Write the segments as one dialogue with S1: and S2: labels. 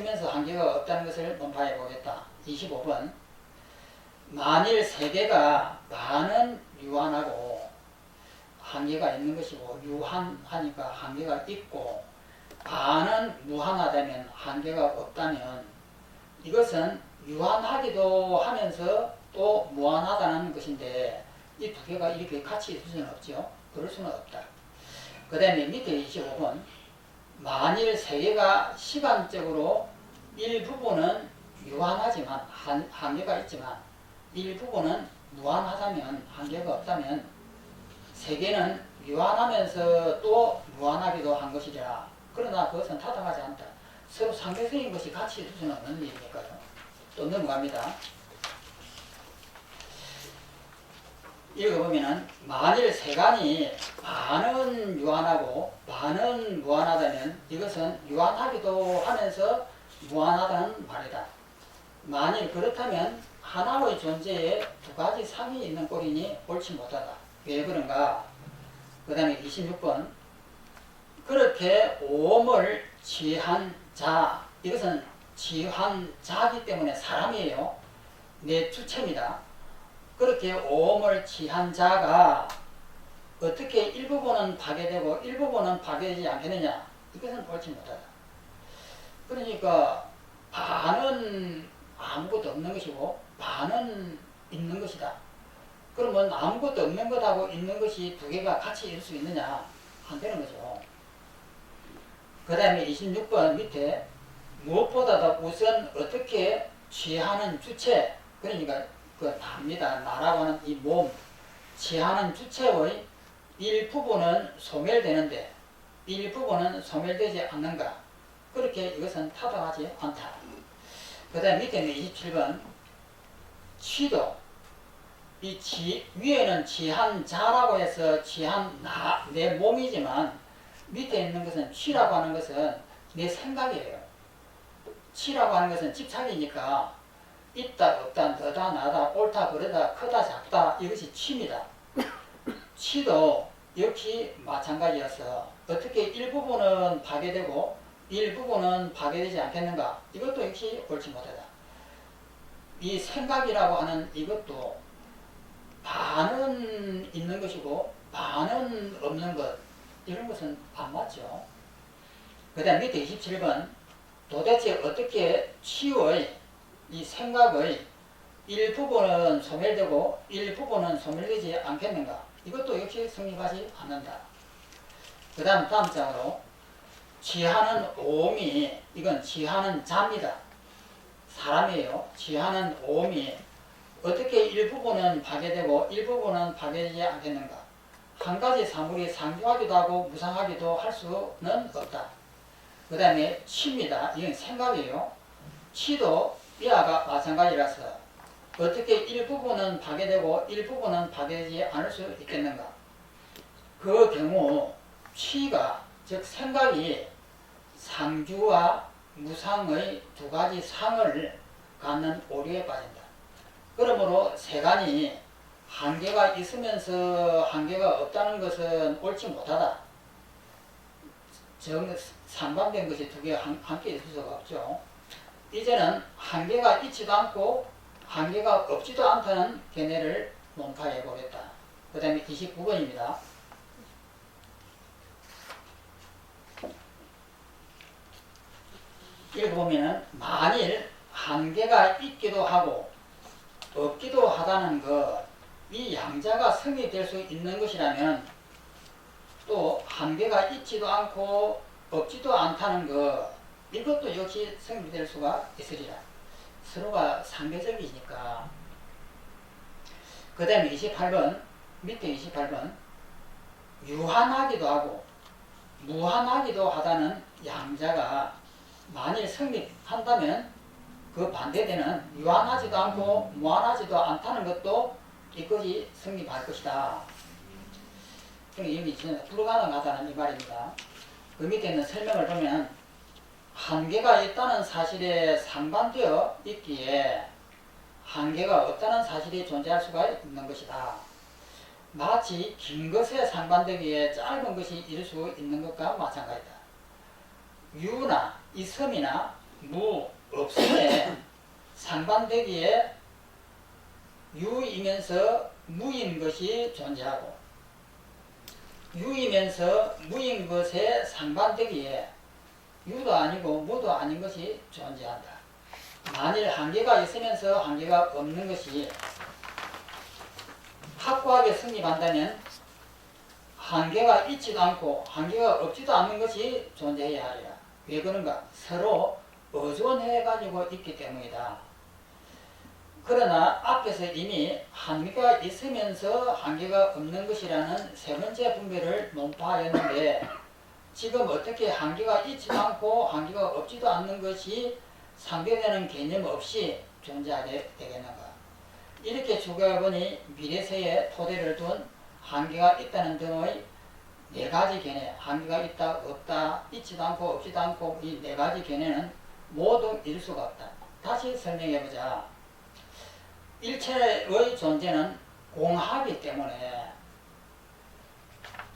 S1: 있으면서 한계가 없다는 것을 논파해 보겠다. 25번. 만일 세계가 반은 유한하고 한계가 있는 것이고 유한하니까 한계가 있고 반은 무한하다면 한계가 없다면 이것은 유한하기도 하면서 또 무한하다는 것인데 이 두 개가 이렇게 같이 있을 수는 없죠. 그럴 수는 없다. 그 다음에 밑에 25번 만일 세계가 시간적으로 일부분은 유한하지만 한, 한계가 있지만 일부분은 무한하다면 한계가 없다면 세계는 유한하면서 또 무한하기도 한 것이라 그러나 그것은 타당하지 않다. 서로 상대적인 것이 같이 있을 수는 없는 일이니까요. 또 넘어갑니다. 읽어보면은 만일 세간이 반은 유한하고 반은 무한하다면 이것은 유한하기도 하면서 무한하다는 말이다. 만일 그렇다면 하나의 존재에 두 가지 상이 있는 꼴이니 옳지 못하다. 왜 그런가? 그 다음에 26번 그렇게 오음을 지한 자 이것은 지한 자기 때문에 사람이에요. 내 주체입니다. 그렇게 오음을 지한 자가 어떻게 일부분은 파괴되고 일부분은 파괴되지 않겠느냐? 이것은 옳지 못하다. 그러니까 반은 아무것도 없는 것이고 반은 있는 것이다. 그러면 아무것도 없는 것하고 있는 것이 두 개가 같이 있을 수 있느냐? 안 되는 거죠. 그 다음에 26번 밑에 무엇보다도 우선 어떻게 취하는 주체, 그러니까 그 나입니다. 나라고 하는 이 몸, 취하는 주체의 일부분은 소멸되는데 일부분은 소멸되지 않는가? 그렇게 이것은 타당하지 않다. 그 다음 밑에는 27번 취도 이 지, 위에는 지한 자라고 해서 지한 나, 내 몸이지만 밑에 있는 것은 취라고 하는 것은 내 생각이에요. 취라고 하는 것은 집착이니까 있다 없다 너다 나다 옳다 그러다 크다 작다 이것이 취입니다. 취도 역시 마찬가지여서 어떻게 일부분은 파괴되고 일부분은 파괴되지 않겠는가 이것도 역시 옳지 못하다. 이 생각이라고 하는 이것도 반은 있는 것이고 반은 없는 것 이런 것은 안 맞죠. 그 다음 밑에 27번 도대체 어떻게 치유의 이 생각의 일부분은 소멸되고 일부분은 소멸되지 않겠는가 이것도 역시 성립하지 않는다. 그 다음 다음 장으로 지하는 오음이 이건 지하는 자입니다. 사람이에요. 지하는 오음이 어떻게 일부분은 파괴되고 일부분은 파괴되지 않겠는가? 한 가지 사물이 상주하기도 하고 무상하기도 할 수는 없다. 그 다음에 치입니다. 이건 생각이에요. 치도 이하가 마찬가지라서 어떻게 일부분은 파괴되고 일부분은 파괴되지 않을 수 있겠는가? 그 경우 치가 즉 생각이 상주와 무상의 두 가지 상을 갖는 오류에 빠진다. 그러므로 세간이 한계가 있으면서 한계가 없다는 것은 옳지 못하다. 정, 상반된 것이 두 개 함께 있을 수가 없죠. 이제는 한계가 있지도 않고 한계가 없지도 않다는 견해를 논파해 보겠다. 그 다음에 29번입니다. 읽어보면은 만일 한계가 있기도 하고 없기도 하다는 것, 이 양자가 성립될 수 있는 것이라면 또 한계가 있지도 않고 없지도 않다는 것, 이것도 역시 성립 될 수가 있으리라. 서로가 상대적이니까. 그 다음에 28번, 밑에 28번, 유한하기도 하고 무한하기도 하다는 양자가 만일 성립한다면 그 반대되는 유한하지도 않고 무한하지도 않다는 것도 이것이 성립할 것이다. 이미 불가능하다는 이 말입니다. 그 밑에 있는 설명을 보면 한계가 있다는 사실에 상반되어 있기에 한계가 없다는 사실이 존재할 수가 있는 것이다. 마치 긴 것에 상반되기에 짧은 것이 이룰 수 있는 것과 마찬가지다. 유나 이 섬이나 무 없음에 상반되기에 유이면서 무인 것이 존재하고 유이면서 무인 것에 상반되기에 유도 아니고 무도 아닌 것이 존재한다. 만일 한계가 있으면서 한계가 없는 것이 확고하게 성립한다면 한계가 있지도 않고 한계가 없지도 않는 것이 존재해야 하리라. 왜 그런가? 서로 의존해 가지고 있기 때문이다. 그러나 앞에서 이미 한계가 있으면서 한계가 없는 것이라는 세 번째 분배를 논파하였는데 지금 어떻게 한계가 있지도 않고 한계가 없지도 않는 것이 상대되는 개념 없이 존재하게 되겠는가? 이렇게 추가해보니 미래세에 토대를 둔 한계가 있다는 등의 네 가지 개념, 한계가 있다, 없다, 있지도 않고 없지도 않고 이 네 가지 개념은 모두 이룰 수가 없다. 다시 설명해보자. 일체의 존재는 공하기 때문에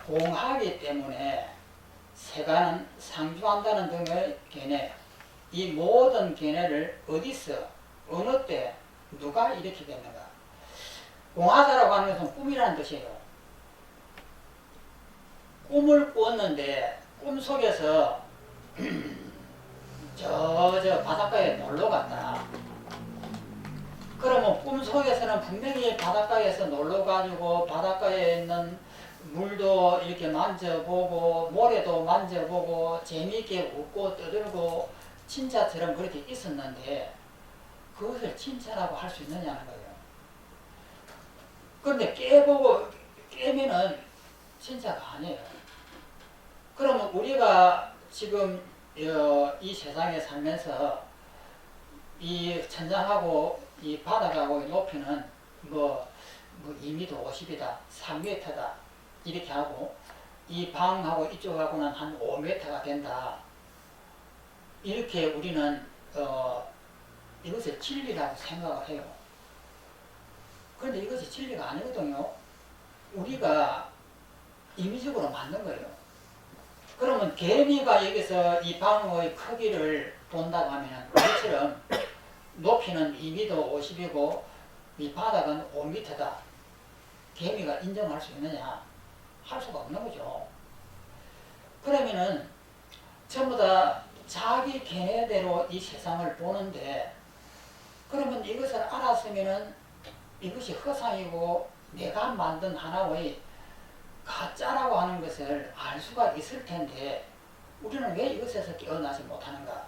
S1: 공하기 때문에 세간은 상주한다는 등의 개념, 이 모든 개념을 어디서 어느 때 누가 일으키겠는가? 공하다라고 하는 것은 꿈이라는 뜻이에요. 꿈을 꾸었는데 꿈 속에서 저저 바닷가에 놀러 갔다. 그러면 꿈 속에서는 분명히 바닷가에서 놀러 가지고 바닷가에 있는 물도 이렇게 만져보고 모래도 만져보고 재미있게 웃고 떠들고 진짜처럼 그렇게 있었는데 그것을 진짜라고 할 수 있느냐는 거예요. 그런데 깨보고 깨면은 진짜가 아니에요. 그러면 우리가 지금 어, 이 세상에 살면서 이 천장하고 이 바닥하고 이 높이는 뭐, 뭐 2m 50이다, 3m다 이렇게 하고 이 방하고 이쪽하고는 한 5m가 된다. 이렇게 우리는 어, 이것을 진리라고 생각을 해요. 그런데 이것이 진리가 아니거든요. 우리가 임의적으로 만든 거예요. 그러면 개미가 여기서 이 방의 크기를 본다고 하면 우리처럼 높이는 2m 50이고 이 바닥은 5m다. 개미가 인정할 수 있느냐? 할 수가 없는 거죠. 그러면은 전부 다 자기 견해대로 이 세상을 보는데 그러면 이것을 알았으면은 이것이 허상이고 내가 만든 하나의 가짜라고 하는 것을 알 수가 있을 텐데 우리는 왜 이것에서 깨어나지 못하는가?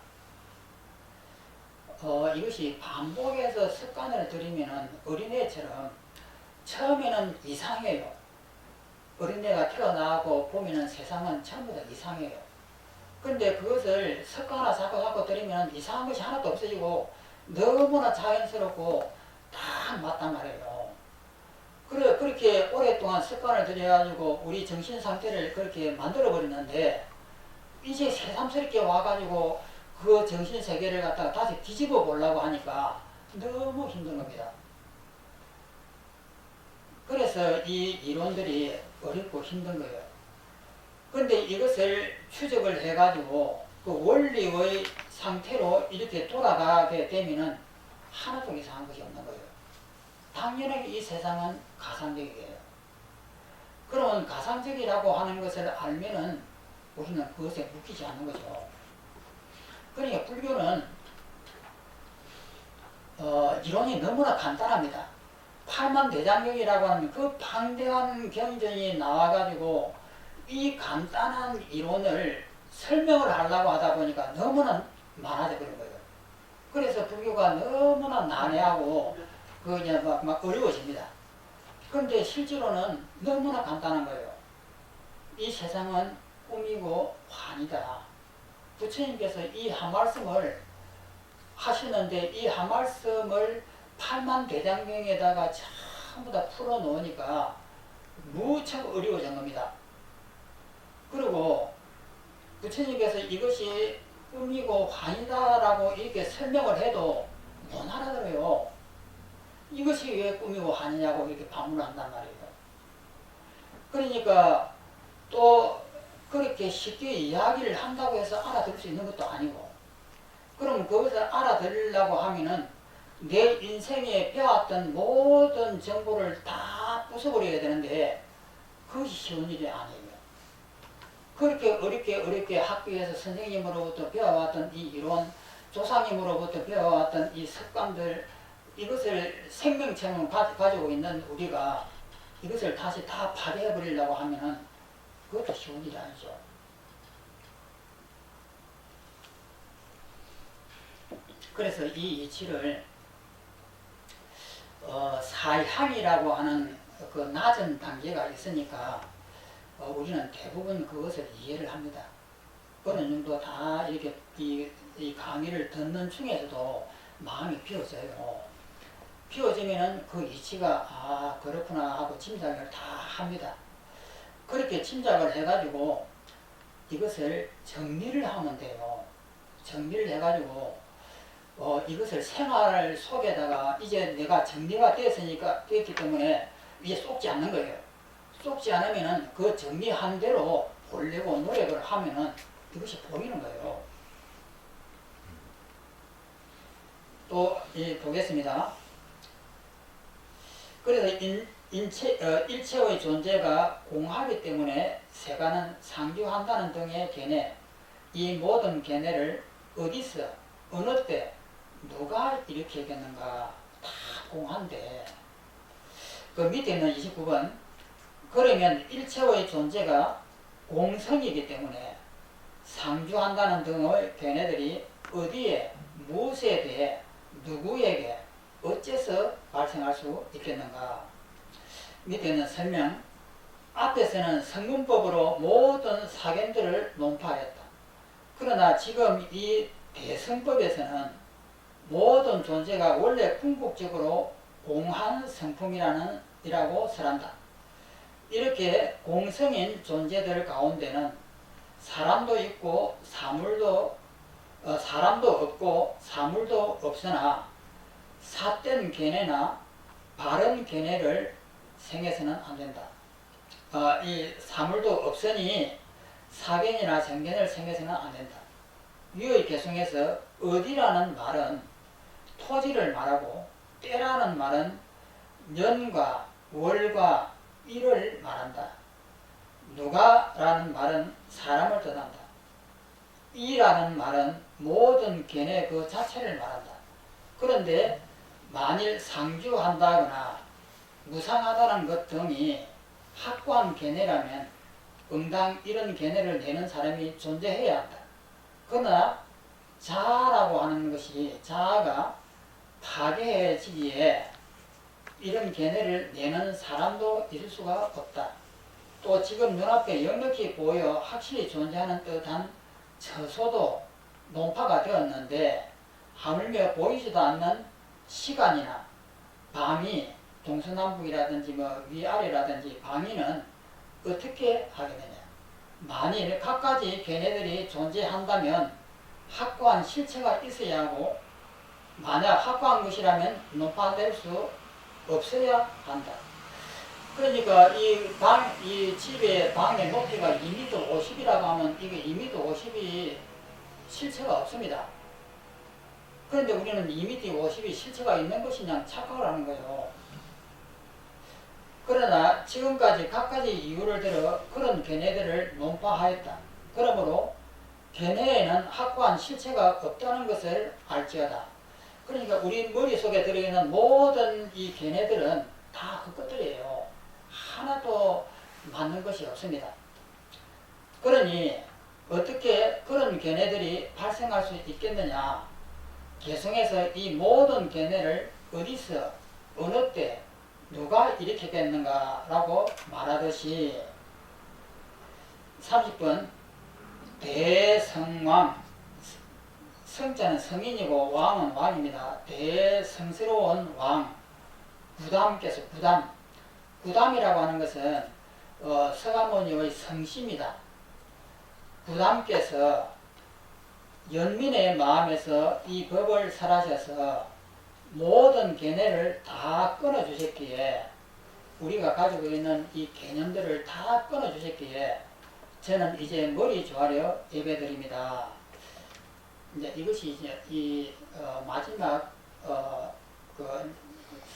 S1: 어, 이것이 반복해서 습관을 들이면은 어린애처럼 처음에는 이상해요. 어린애가 태어나고 보면은 세상은 전부 다 이상해요. 근데 그것을 습관화 자꾸 자꾸 들이면 이상한 것이 하나도 없어지고 너무나 자연스럽고 다 맞단 말이에요. 그래, 그렇게 오랫동안 습관을 들여가지고 우리 정신 상태를 그렇게 만들어 버리는데 이제 새삼스럽게 와가지고 그 정신 세계를 갖다가 다시 뒤집어 보려고 하니까 너무 힘든 겁니다. 그래서 이 이론들이 어렵고 힘든 거예요. 그런데 이것을 추적을 해가지고 그 원리의 상태로 이렇게 돌아가게 되면은 하나도 이상한 것이 없는 거예요. 당연히 이 세상은 가상적이에요. 그러면 가상적이라고 하는 것을 알면은 우리는 그것에 묶이지 않는 거죠. 그러니까 불교는 어, 이론이 너무나 간단합니다. 팔만대장경이라고 하는 그 방대한 경전이 나와가지고 이 간단한 이론을 설명을 하려고 하다 보니까 너무나 많아져 버린 거예요. 그래서 불교가 너무나 난해하고 그냥 막, 막 어려워집니다. 그런데 실제로는 너무나 간단한 거예요. 이 세상은 꿈이고 환이다. 부처님께서 이 한 말씀을 하시는데 이 한 말씀을 팔만 대장경에다가 전부 다 풀어 놓으니까 무척 어려워진 겁니다. 그리고 부처님께서 이것이 꿈이고 환이다라고 이렇게 설명을 해도 못 알아들어요. 이것이 왜 꿈이고 환이냐고 이렇게 반문한단 말이에요. 그러니까 또 그렇게 쉽게 이야기를 한다고 해서 알아들을 수 있는 것도 아니고 그럼 그것을 알아들으려고 하면은 내 인생에 배웠던 모든 정보를 다 부숴버려야 되는데 그것이 쉬운 일이 아니에요. 그렇게 어렵게 어렵게 학교에서 선생님으로부터 배워왔던 이 이론, 조상님으로부터 배워왔던 이 습관들, 이것을 가- 가지고 있는 우리가 이것을 다시 다 파괴해버리려고 하면은 그것도 쉬운 일이 아니죠. 그래서 이 이치를 어, 사향이라고 하는 그 낮은 단계가 있으니까 어, 우리는 대부분 그것을 이해를 합니다. 어느 정도 다 이렇게 이, 이 강의를 듣는 중에서도 마음이 비워져요. 비워지면은 그 이치가 아 그렇구나 하고 짐작을 다 합니다. 그렇게 짐작을 해가지고 이것을 정리를 하면 돼요. 정리를 해가지고 어, 이것을 생활 속에다가 이제 내가 정리가 됐으니까 됐기 때문에 이제 쏙지 않는 거예요. 쏙지 않으면은 그 정리한 대로 보려고 노력을 하면은 이것이 보이는 거예요. 또 예, 보겠습니다. 그래서 인, 인체, 어, 일체의 존재가 공하기 때문에 세간은 상주한다는 등의 견해, 이 모든 견해를 어디서, 어느 때, 누가 일으키겠는가. 다 공한데. 그 밑에 있는 29번. 그러면 일체의 존재가 공성이기 때문에 상주한다는 등의 견해들이 어디에 무엇에 대해 누구에게 어째서 발생할 수 있겠는가? 밑에 있는 설명. 앞에서는 성문법으로 모든 사견들을 논파했다. 그러나 지금 이 대성법에서는 모든 존재가 원래 궁극적으로 공한 성품이라는 이라고 설한다. 이렇게 공성인 존재들 가운데는 사람도 있고 사물도 어, 사람도 없고 사물도 없으나 삿된 견해나 바른 견해를 생해서는 안 된다. 어, 이 사물도 없으니 사견이나 정견을 생해서는 안 된다. 유의 개성에서 어디라는 말은 토지를 말하고 때라는 말은 년과 월과 일을 말한다. 누가라는 말은 사람을 뜻한다. 이라는 말은 모든 견해 그 자체를 말한다. 그런데 만일 상주한다거나 무상하다는 것 등이 확고한 견해라면 응당 이런 견해를 내는 사람이 존재해야 한다. 그러나 자아라고 하는 것이 자아가 파괴해지기에 이런 견해를 내는 사람도 있을 수가 없다. 또 지금 눈앞에 역력히 보여 확실히 존재하는 듯한 처소도 논파가 되었는데 하물며 보이지도 않는 시간이나 밤이 동서남북이라든지 뭐 위아래라든지 방위는 어떻게 하게 되냐. 만일 갖가지 견해들이 존재한다면 확고한 실체가 있어야 하고 만약 확고한 것이라면 높아낼 수 없어야 한다. 그러니까 이 방, 이 집의 방의 높이가 2m 50이라고 하면 이게 2m 50이 실체가 없습니다. 그런데 우리는 2m 50이 실체가 있는 것이냐 착각을 하는 거예요. 그러나 지금까지 각가지 이유를 들어 그런 견해들을 논파하였다. 그러므로 견해에는 확고한 실체가 없다는 것을 알지어다. 그러니까 우리 머릿속에 들어있는 모든 이 견해들은 다 그것들이에요. 하나도 맞는 것이 없습니다. 그러니 어떻게 그런 견해들이 발생할 수 있겠느냐? 개성에서 이 모든 견해를 어디서 어느 때 누가 일으켰겠는가라고 말하듯이 30번 대성왕 성자는 성인이고 왕은 왕입니다. 대성스러운 왕 구담께서 구담 구담이라고 하는 것은 어, 서가모니의 성씨입니다. 구담께서 연민의 마음에서 이 법을 설하셔서 모든 견해를 다 끊어주셨기에 우리가 가지고 있는 이 개념들을 다 끊어주셨기에 저는 이제 머리 조아려 예배드립니다. 이제 이것이 이제 이 어, 마지막 어, 그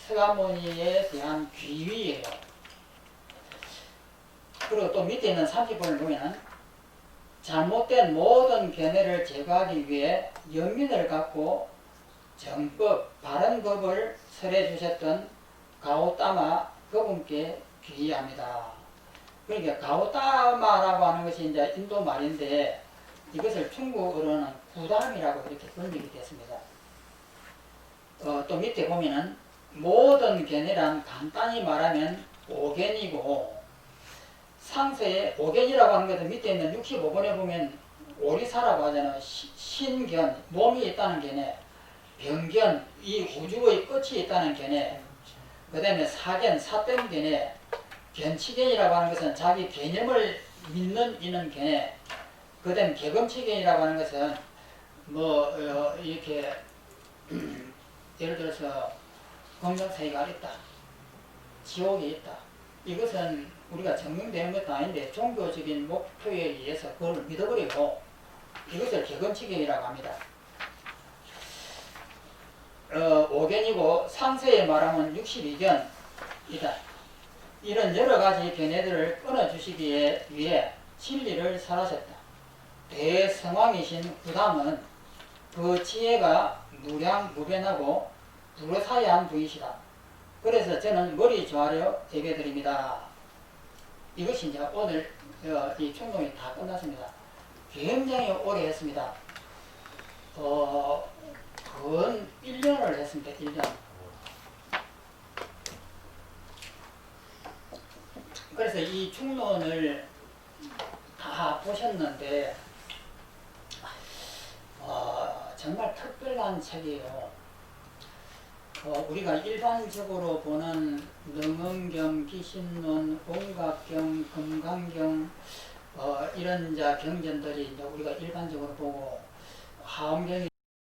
S1: 서가모니에 대한 귀위예요. 그리고 또 밑에 있는 30번을 보면 잘못된 모든 견해를 제거하기 위해 연민을 갖고 정법, 바른 법을 설해 주셨던 가오따마 그분께 귀의합니다. 그러니까 가오따마라고 하는 것이 이제 인도 말인데 이것을 중국어로는 구담이라고 이렇게 번역이 됐습니다. 어, 또 밑에 보면은 모든 견해란 간단히 말하면 오견이고 상세에 오견이라고 하는 것은 밑에 있는 65번에 보면 오리사라고 하잖아요. 시- 신견, 몸이 있다는 견해, 병견, 이 우주의 끝이 있다는 견해, 그 다음에 사견, 사땡 견해, 견치견이라고 하는 것은 자기 개념을 믿는 이는 견해, 그 다음에 개검치견이라고 하는 것은 뭐 어, 이렇게 예를 들어서 공정세계가 있다, 지옥이 있다. 이것은 우리가 증명되는 것도 아닌데 종교적인 목표에 의해서 그걸 믿어버리고 이것을 개검치견이라고 합니다. 어, 5견이고 상세에 말하면 62견이다. 이런 여러 가지 견해들을 끊어주시기에 위해 진리를 설하셨다. 대성왕이신 부담은 그 지혜가 무량무변하고 불사의한 분이시다. 그래서 저는 머리 조아려 예배드립니다. 이것이 이제 오늘 어, 이 충동이 다 끝났습니다. 굉장히 오래 했습니다. 어, 근 1년을 했습니다. 1년. 그래서 이 중론을 다 보셨는데 어, 정말 특별한 책이에요. 어, 우리가 일반적으로 보는 능엄경, 기신론, 온각경, 금강경 어, 이런 자 경전들이 이제 우리가 일반적으로 보고 하엄경이